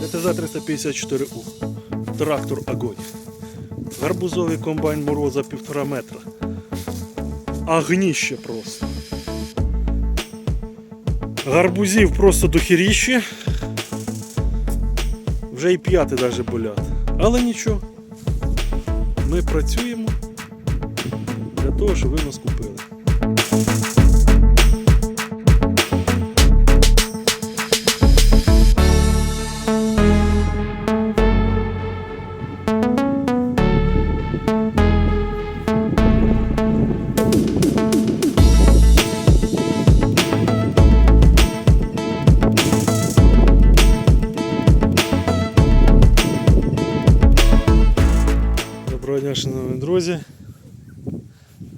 ДТЗ-354У. Трактор огонь. Гарбузовий комбайн мороза півтора метра. Агніще просто. Гарбузів просто дохіріще. Вже і п'яти навіть болять. Але нічого. Ми працюємо для того, щоб ви нас купили. Доброго дня, шановні друзі.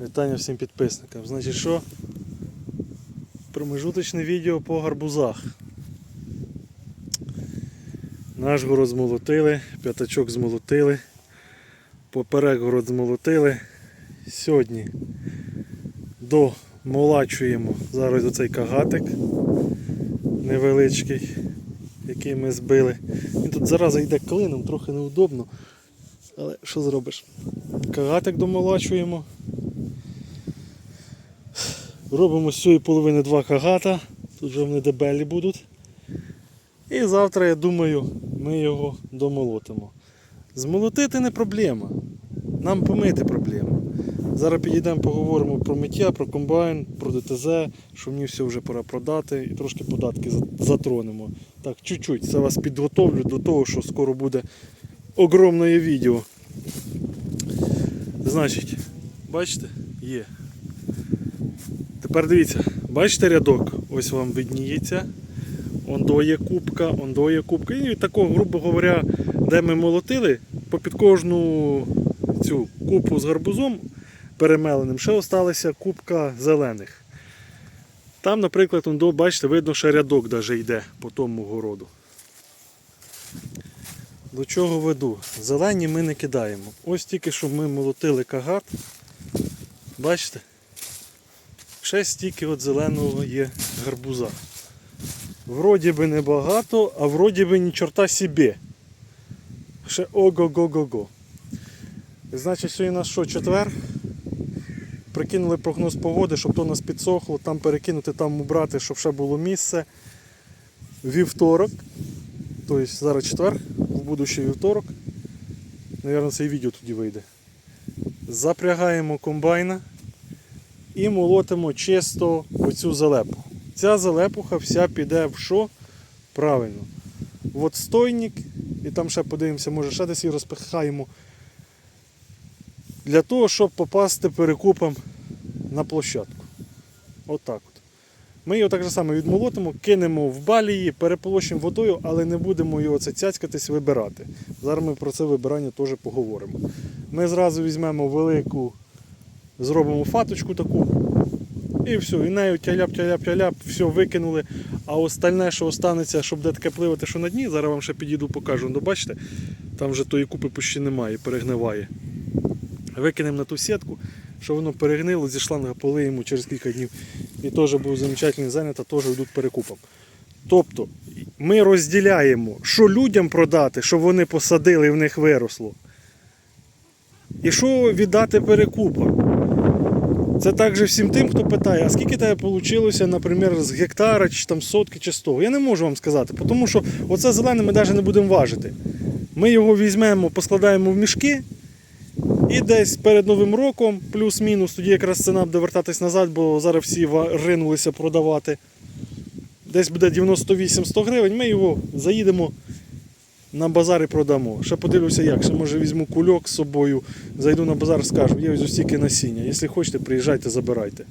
Вітання всім підписникам. Значить що? Промежуточне відео по гарбузах. Наш город змолотили, п'ятачок змолотили, поперек город змолотили. Сьогодні домолачуємо зараз оцей кагатик невеличкий, який ми збили. Він тут зараза йде клином, трохи неудобно. Але що зробиш? Кагатик домолачуємо. Робимо з цієї половини два кагата. Тут вже вони дебелі будуть. І завтра, я думаю, ми його домолотимо. Змолотити не проблема. Нам помити проблема. Зараз підійдемо, поговоримо про миття, про комбайн, про ДТЗ, що мені все вже пора продати і трошки податки затронемо. Так, чуть-чуть. Це вас підготовлю до того, що скоро буде огромне відео. Значить, бачите? Є. Тепер дивіться, бачите рядок? Ось вам видніється. Ондо є кубка, ондо є кубка. І такого, грубо говоря, де ми молотили, попід кожну цю купу з гарбузом перемеленим, ще осталася кубка зелених. Там, наприклад, ондо, бачите, видно, що рядок даже йде по тому городу. До чого веду? Зелені ми не кидаємо. Ось тільки що ми молотили кагат. Бачите? Ще стільки от зеленого є гарбуза. Вроді би небагато, а вроді би ні чорта собі. Ще ого-го-го-го. Значить, сьогодні у нас що, четвер? Прикинули прогноз погоди, щоб то нас підсохло, там перекинути, там убрати, щоб ще було місце. Вівторок. Тобто зараз четвер, будущий вівторок. Навірно, це і відео тоді вийде. Запрягаємо комбайна і молотимо чисто оцю залепуху. Ця залепуха вся піде в що? Правильно. В отстойник, і там ще подивимося, може ще десь її розпихаємо. Для того, щоб попасти перекупом на площадку. Отак от. Ми його так же само відмолотимо, кинемо в балії, переполощимо водою, але не будемо його це цяцькатись вибирати. Зараз ми про це вибирання теж поговоримо. Ми зразу візьмемо велику, зробимо фаточку таку. І все, і нею тяляп-тяляп-тяляп, все викинули. А остальне, що останеться, щоб де таке пливати, що на дні, зараз вам ще підійду покажу. Ну, бачите, там вже тої купи почти немає, перегниває. Викинемо на ту сітку, що воно перегнило, зі шланга полиємо через кілька днів. І теж був замечательний зайнят, а теж йдуть перекупом. Тобто ми розділяємо, що людям продати, щоб вони посадили і в них виросло. І що віддати перекупам. Це також всім тим, хто питає, а скільки тебе вийшло, наприклад, з гектара, чи там сотки, чи сто. Я не можу вам сказати, тому що оце зелене ми навіть не будемо важити. Ми його візьмемо, поскладаємо в мішки. І десь перед Новим роком, плюс-мінус, тоді якраз ціна буде вертатись назад, бо зараз всі ринулися продавати. Десь буде 98-100 гривень, ми його заїдемо на базар і продамо. Ще подивлюся як. Ще може візьму кульок з собою, зайду на базар, скажу, є ось стільки насіння. Якщо хочете, приїжджайте, забирайте.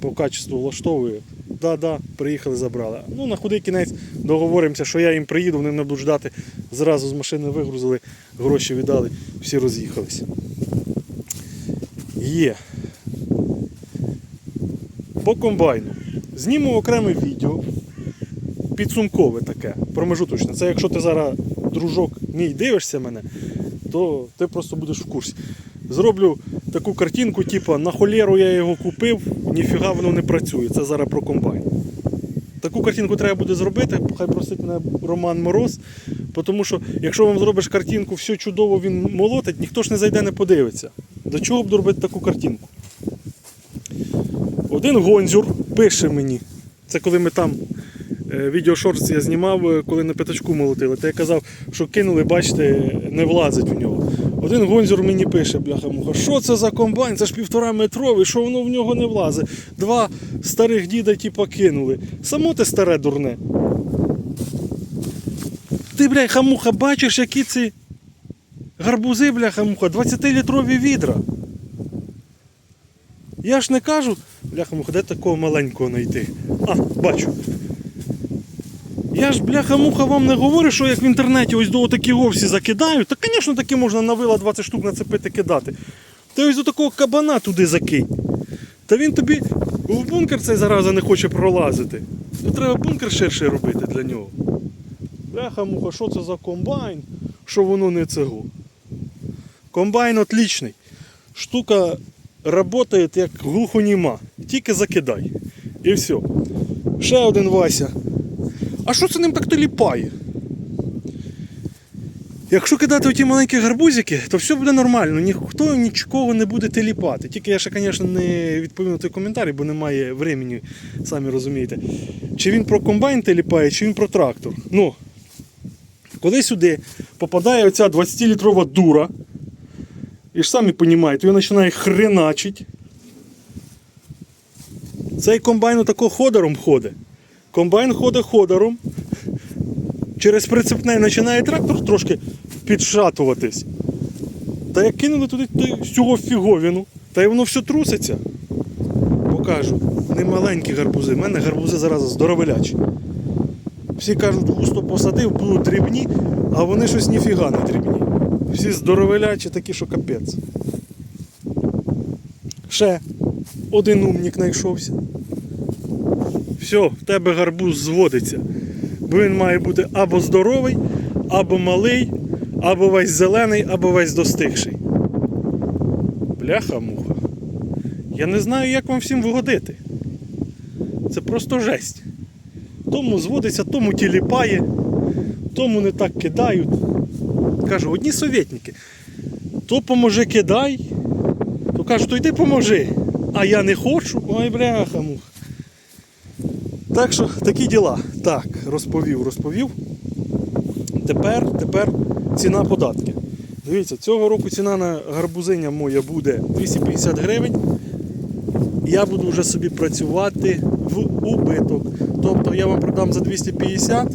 По качеству влаштовую. Да-да, приїхали, забрали. Ну, на худий кінець договоримося, що я їм приїду, вони не будуть ждати. Зразу з машини вигрузили, гроші віддали, всі роз'їхались. Є. По комбайну. Зніму окреме відео. Підсумкове таке, промежуточне. Це якщо ти зараз, дружок, мій дивишся мене, то ти просто будеш в курсі. Зроблю таку картинку, типу, на холєру я його купив, ніфіга воно не працює. Це зараз про комбайн. Таку картинку треба буде зробити, хай просить мене Роман Мороз. Тому що якщо вам зробиш картинку, все чудово він молотить, ніхто ж не зайде, не подивиться. До чого б робити таку картинку? Один гонзюр пише мені. Це коли ми там е, відеошорт я знімав, е, коли на п'ятачку молотили. Та я казав, що кинули, бачите, не влазить в нього. Один гонзюр мені пише, бляха-муха, що це за комбайн? Це ж півтора метровий, що воно в нього не влазить. Два старих діда типа кинули. Само ти старе дурне. Ти, бляха муха, бачиш, які ці гарбузи, бляха муха, 20-літрові відра. Я ж не кажу, бляха муха, де такого маленького знайти? А, бачу. Я ж, бляха-муха, вам не говорю, що як в інтернеті ось до такі всі закидають, то, звісно, таки можна на вила 20 штук нацепити кидати. Та ось до такого кабана туди закинь. Та він тобі в бункер цей зараза не хоче пролазити. То треба бункер ширший робити для нього. Бляха-муха, що це за комбайн? Що воно не цього? Комбайн отлічний. Штука працює як глухоніма. Тільки закидай. І все. Ще один Вася. А що це ним так ліпає? Якщо кидати оті маленькі гарбузики, то все буде нормально, ніхто нічого не буде теліпати. Тільки я ще, звісно, не відповім на той коментар, бо немає времени, самі розумієте. Чи він про комбайн теліпає, чи він про трактор. Ну, коли сюди попадає оця 20-літрова дура, і ж самі розумієте, він починає хреначить. Цей комбайн отако ходором ходить. Комбайн ходить ходором. Через прицепне починає трактор трошки підшатуватись. Та як кинули туди цього фіговіну, та й воно все труситься. Покажу, не маленькі гарбузи, в мене гарбузи зараз здоровелячі. Всі кажуть, густо посадив, будуть дрібні, а вони щось ніфіга не дрібні. Всі здоровелячі такі, що капець. Ще один умник знайшовся. Все, в тебе гарбуз зводиться. Бо він має бути або здоровий, або малий, або весь зелений, або весь достигший. Бляха-муха. Я не знаю, як вам всім вгодити. Це просто жесть. Тому зводиться, тому тіліпає, тому не так кидають. Кажу, одні совєтники. То поможи кидай, то кажуть, то йди поможи. А я не хочу. Ой, бляха-муха. Так що такі діла. Так, розповів, розповів. Тепер, тепер ціна податки. Дивіться, цього року ціна на гарбузиня моя буде 250 гривень. Я буду вже собі працювати в убиток. Тобто я вам продам за 250,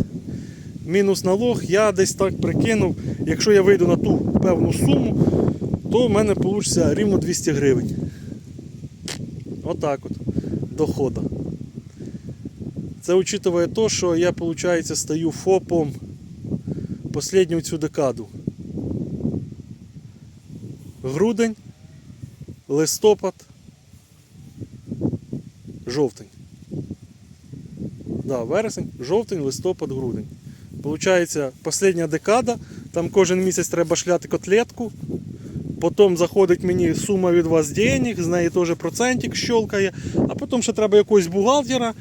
мінус налог, я десь так прикинув, якщо я вийду на ту певну суму, то в мене вийде рівно 200 гривень. Отак от. Дохода. Це учитывая то, що я, виходить, стаю ФОПом последню цю декаду. Грудень, листопад, жовтень. Да, вересень, жовтень, листопад, грудень. Получається, остання декада, там кожен місяць треба шляти котлетку. Потім заходить мені сума від вас денег, з неї теж процентик щелкає, а потім ще треба якогось бухгалтера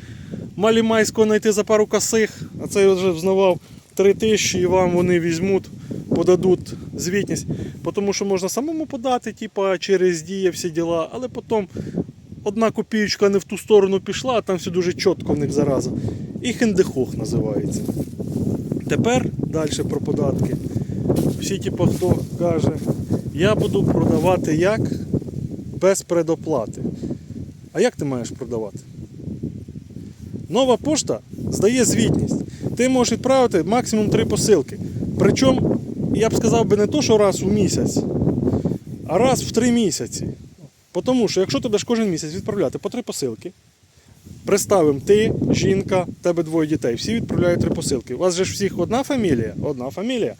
малімайського знайти за пару косих, а це я вже взнавав 3 тисячі і вам вони візьмуть, подадуть звітність. Тому що можна самому подати, типа через дії всі діла, але потім одна копієчка не в ту сторону пішла, а там все дуже чітко в них зараза. І хендехох називається. Тепер далі про податки. Всі, типу, хто каже, я буду продавати як без предоплати. А як ти маєш продавати? Нова пошта здає звітність. Ти можеш відправити максимум три посилки. Причому, я б сказав би не то, що раз у місяць, а раз в три місяці. Тому що якщо ти будеш кожен місяць відправляти по три посилки, представимо ти, жінка, тебе двоє дітей, всі відправляють три посилки. У вас же ж всіх одна фамілія? Одна фамілія.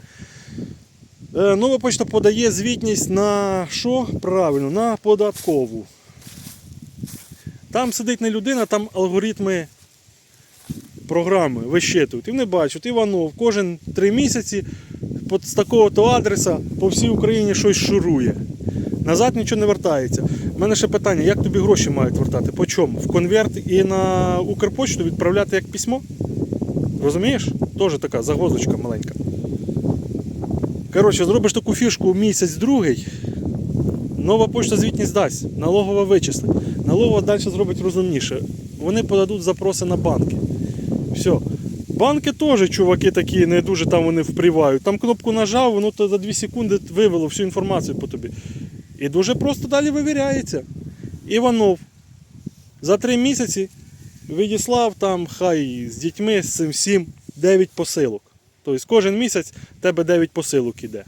Е, Нова почта подає звітність на що? Правильно, на податкову. Там сидить не людина, там алгоритми програми вищитують. І вони бачать, Іванов кожен три місяці з такого-то адреса по всій Україні щось шурує. Назад нічого не вертається. У мене ще питання, як тобі гроші мають вертати? По чому? В конверт і на Укрпочту відправляти як письмо? Розумієш? Теж така загвоздочка маленька. Коротше, зробиш таку фішку місяць другий. Нова почта звітність дасть, налогова вичислить. Налогова далі зробить розумніше. Вони подадуть запроси на банки. Все. Банки теж, чуваки такі, не дуже там вони впрівають. Там кнопку нажав, воно то за 2 секунди вивело всю інформацію по тобі. І дуже просто далі вивіряється. Іванов за 3 місяці відіслав там, хай з дітьми, з цим всім 9 посилок. Тобто кожен місяць тебе 9 посилок іде.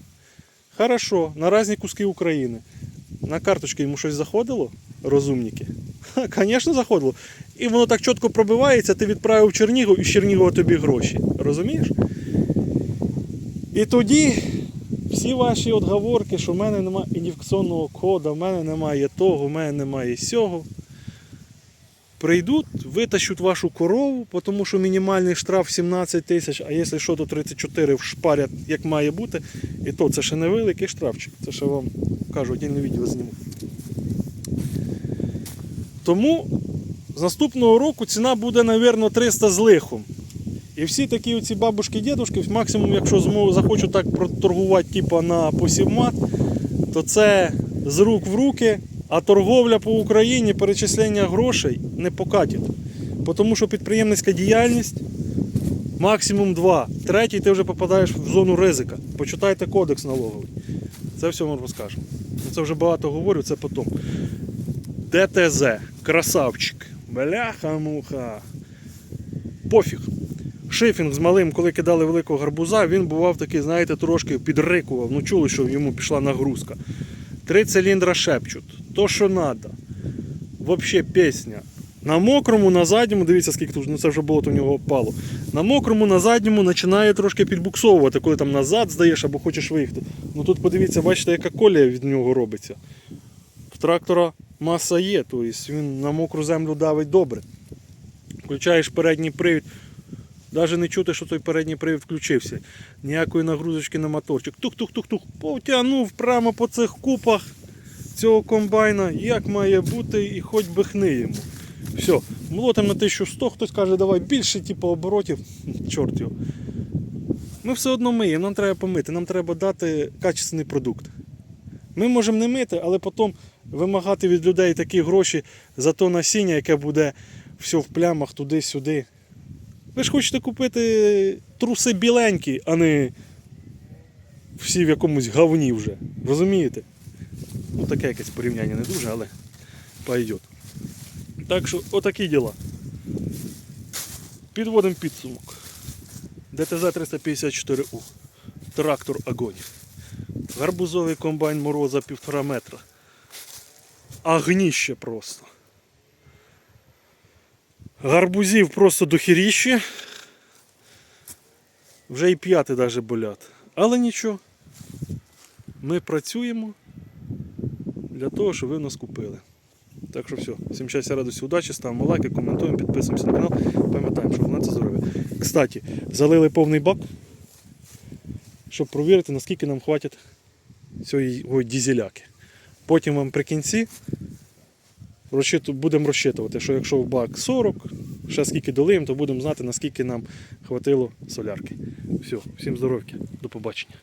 Хорошо, на різні куски України. На карточки йому щось заходило, розумніки? Звісно, заходило. І воно так чітко пробивається, ти відправив Чернігов і з Чернігова тобі гроші. Розумієш? І тоді всі ваші отговорки, що в мене немає ідентифікаційного коду, в мене немає того, в мене немає сього. Прийдуть, витащуть вашу корову, тому що мінімальний штраф 17 тисяч, а якщо що, то 34 вшпарять, як має бути. І то це ще невеликий штрафчик. Це ще вам кажу, отдільне відео зніму. Тому з наступного року ціна буде, мабуть, 300 з лихом. І всі такі оці бабушки дідушки максимум, якщо зможу, захочу так проторгувати типу, на посівмат, то це з рук в руки, а торговля по Україні, перечислення грошей не покатить. Тому що підприємницька діяльність максимум два. Третій ти вже попадаєш в зону ризика. Почитайте кодекс налоговий. Це все вам розкажемо. Це вже багато говорю, це потім. ДТЗ, красавчик. Бляха-муха. Пофіг. Шифінг з малим, коли кидали великого гарбуза, він бував такий, знаєте, трошки підрикував. Ну чули, що йому пішла нагрузка. Три циліндра шепчуть. То, що треба. Взагалі пісня. На мокрому, на задньому, дивіться, скільки тут, ну це вже болото в нього впало. На мокрому, на задньому починає трошки підбуксовувати, коли там назад здаєш або хочеш виїхати. Ну тут подивіться, бачите, яка колія від нього робиться. В трактора маса є, тобто він на мокру землю давить добре. Включаєш передній привід, навіть не чути, що той передній привід включився. Ніякої нагрузочки на моторчик. Тух-тух-тух-тух. Потягнув прямо по цих купах цього комбайна, як має бути, і хоч би хни йому. Все, молотим на 1100, хтось каже, давай більше, типу, оборотів. Чорт його. Ми все одно миємо, нам треба помити, нам треба дати качественний продукт. Ми можемо не мити, але потім вимагати від людей такі гроші за то насіння, яке буде все в плямах туди-сюди. Ви ж хочете купити труси біленькі, а не всі в якомусь говні вже. Розумієте? Ну таке якесь порівняння не дуже, але пойдет. Так що отакі діла. Підводимо підсумок. ДТЗ 354У. Трактор огонь. Гарбузовий комбайн мороза півтора метра. Агніще просто. Гарбузів просто дохіріще. Вже і п'яти навіть болять. Але нічого. Ми працюємо для того, щоб ви нас купили. Так що все. Всім щастя, радості, удачі, ставимо лайки, коментуємо, підписуємося на канал. Пам'ятаємо, що головне це здоров'я. Кстати, залили повний бак, щоб провірити, наскільки нам хватить цієї дізеляки. Потім вам при кінці будемо розчитувати, що якщо бак 40, ще скільки долиємо, то будемо знати, наскільки нам хватило солярки. Все, всім здоров'я, до побачення.